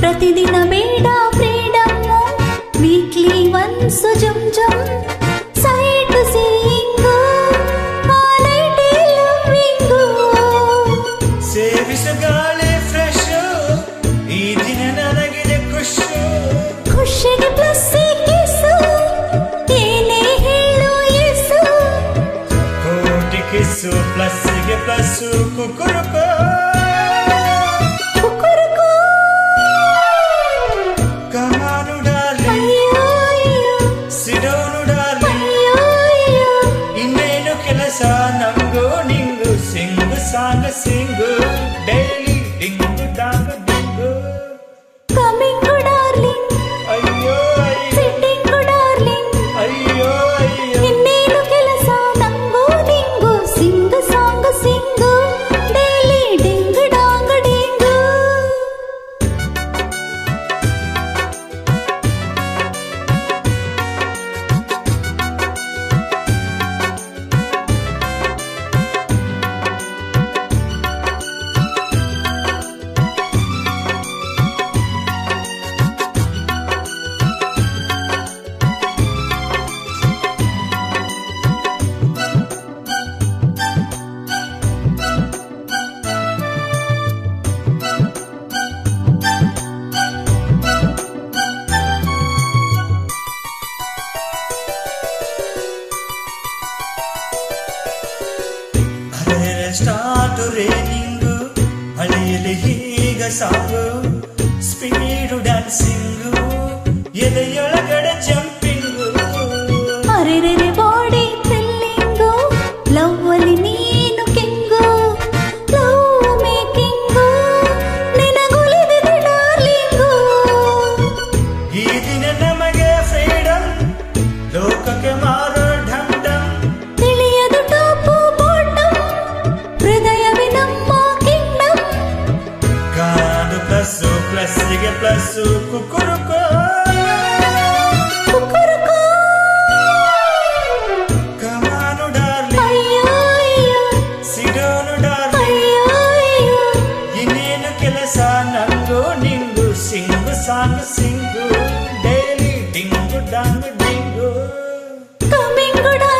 ప్రతిదిన మేడా freedom weekly once జం జం. యేసు కుకురుకో. కుకురుకో. కహాను డాలి సిడోను డాలి ಇನ್ನೇನು ಕೆಲಸ ನಮಗೂ ನಿಂಗು ಸಿಂಗು ಸಾಂಗ ಸಿಂಗು ಡೇ ಮಾತುರೇ ನಿಂದು ಹಳೆಯಲ್ಲಿ ಈಗ ಸಾಗು. ಸ್ಪೀಡು ಡ್ಯಾನ್ಸಿಂಗ್ ప్లస్సు ప్లస్సిగే ప్లస్సు కుక్కురుకో సాంగ్ సింగు డైలీ డింగు డంగు డింగు కమింగు డా